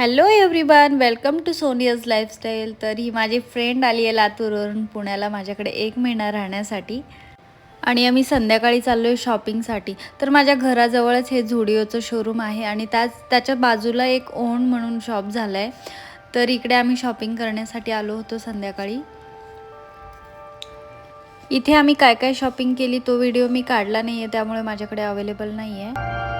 Hello everyone welcome to Sonia's lifestyle तर ही माझी फ्रेंड आली आहे लातूरवरून पुण्याला. माझ्याकडे एक महिना राहण्यासाठी. आणि आम्ही संध्याकाळी चाललो आहे शॉपिंगसाठी तर माझ्या घराजवळच हे झुडिओचं शोरूम आहे आणि त्याच त्याच्या बाजूला एक ओण म्हणून शॉप झालं आहे तर इकडे आम्ही शॉपिंग करण्यासाठी आलो होतो संध्याकाळी. इथे आम्ही काय काय शॉपिंग केली तो व्हिडिओ मी काढला नाही आहे त्यामुळे माझ्याकडे अवेलेबल नाही आहे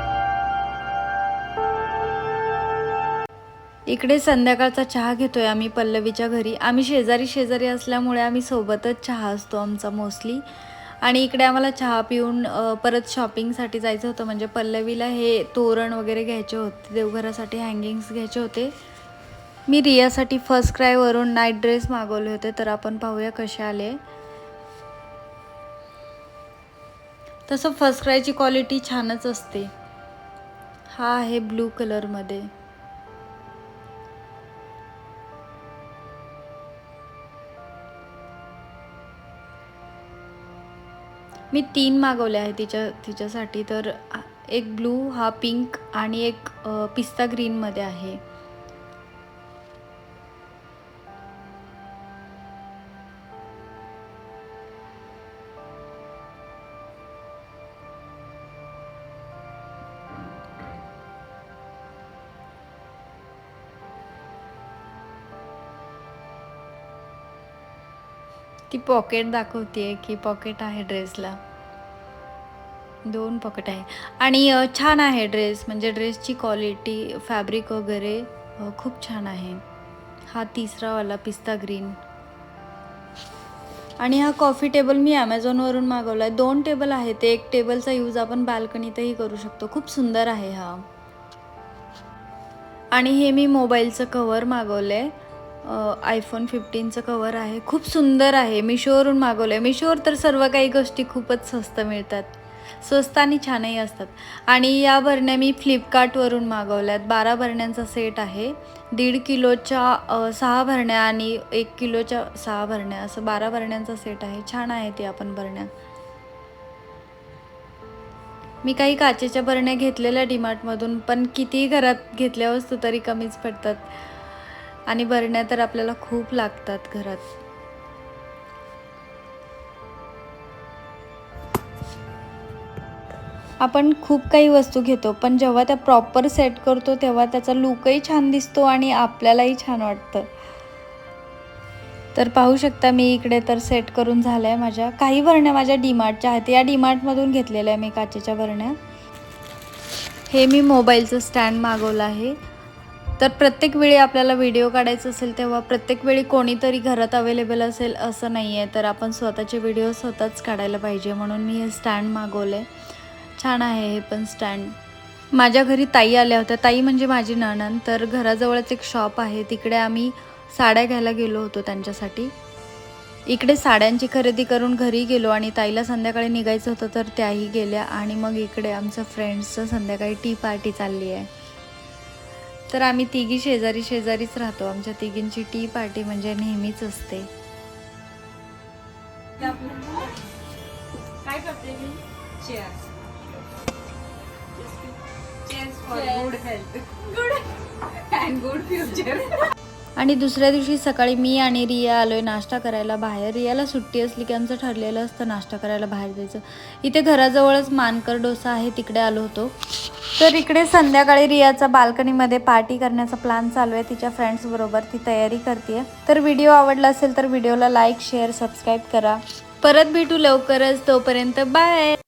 इकडे संध्याकाळचा चहा घेतोय आम्ही पल्लवीच्या घरी. आम्ही शेजारी शेजारी असल्यामुळे आम्ही सोबतच चहा असतो आमचा मोस्टली आणि इकडे आम्हाला चहा पिऊन परत शॉपिंगसाठी जायचं होतं. म्हणजे पल्लवीला हे तोरण वगैरे घ्यायचे होते देवघरासाठी हँगिंग्स घ्यायचे होते. मी रियासाठी फर्स्ट क्रायवरून नाईट ड्रेस मागवले होते तर आपण पाहूया कसे आले. तसं फर्स्ट क्रायची क्वालिटी छानच असते. हा आहे ब्लू कलरमध्ये मी तीन मागवले आहे तिच्या तिच्यासाठी. तर एक ब्लू हा पिंक आणि एक पिस्ता ग्रीनमध्ये आहे. ती पॉकेट दाखवते की पॉकेट आहे ड्रेसला दोन पॉकेट आहे. आणि छान आहे ड्रेस म्हणजे ड्रेसची क्वालिटी फॅब्रिक वगैरे खूप छान आहे. हा तिसरावाला पिस्ता ग्रीन आणि हा कॉफी टेबल मी ॲमेझॉनवरून मागवला आहे दोन टेबल आहे ते एक टेबलचा यूज आपण बाल्कनीतही करू शकतो. खूप सुंदर आहे हा. आणि हे मी मोबाईलचं कवर मागवलं आहे आयफोन फिफ्टीनचं कवर आहे. खूप सुंदर आहे. मिशोवरून मागवलं आहे मिशोवर तर सर्व काही गोष्टी खूपच स्वस्त मिळतात. स्वस्त आणि छानही असतात. आणि या भरण्या मी फ्लिपकार्टवरून मागवल्या आहेत बारा भरण्यांचा सेट आहे. दीड किलोच्या सहा भरण्या आणि एक किलोच्या सहा भरण्या. असं बारा भरण्यांचा सेट आहे. छान आहे ते आपण भरण्या. मी काही काचेच्या भरण्या घेतलेल्या डीमार्टमधून पण कितीही घरात घेतल्या वस्तू तरी कमीच पडतात. आणि बरण्या तर आपल्याला खूप लागतात घरात. आपण खूप काही वस्तू घेतो पण जेव्हा त्या प्रॉपर सेट करतो तेव्हा त्याचा लुकही छान दिसतो आणि आपल्यालाही छान वाटतं. तर पाहू शकता मी इकडे तर सेट करून झालं आहे माझ्या. काही भरण्या माझ्या डीमार्टच्या आहेत. या डीमार्टमधून घेतलेल्या आहे मी काचेच्या भरण्या. हे मी मोबाईलचं स्टँड मागवलं आहे. तर प्रत्येक वेळी आपल्याला व्हिडिओ काढायचा असेल तेव्हा प्रत्येक वेळी कोणीतरी घरात अवेलेबल असेल असं नाही आहे तर आपण स्वतःचे व्हिडिओ स्वतःच काढायला पाहिजे म्हणून मी हे स्टँड मागवलं आहे छान आहे हे पण स्टँड माझ्या घरी ताई आल्या होत्या. ताई म्हणजे माझी नणन तर घराजवळच एक शॉप आहे. तिकडे आम्ही साड्या घ्यायला गेलो होतो त्यांच्यासाठी. इकडे साड्यांची खरेदी करून घरी गेलो आणि ताईला संध्याकाळी निघायचं होतं तर त्याही गेल्या आणि मग इकडे आमचं फ्रेंड्सचं संध्याकाळी टी पार्टी चालली आहे. तर आम्ही तिघी शेजारी शेजारीच राहतो. आमच्या तिघींची टी पार्टी म्हणजे नेहमीच असते. काय करते मी? Cheers cheers for good health good and good future आणि दुसऱ्या दिवशी सकाळी मी आणि रिया आलोय नाश्ता करायला बाहेर. रियाला सुट्टी असली की आमचं ठरलेलं असतं नाश्ता करायला बाहेर जायचं. इथे घराजवळच मानकर डोसा आहे तिकडे आलो होतो. तर इकडे संध्याकाळी रियाचा बाल्कनीमध्ये पार्टी करण्याचा प्लॅन चालू आहे. तिच्या फ्रेंड्सबरोबर ती तयारी करते तर व्हिडिओ आवडला असेल तर व्हिडिओला लाईक शेअर सबस्क्राईब करा. परत भेटू लवकरच. तोपर्यंत बाय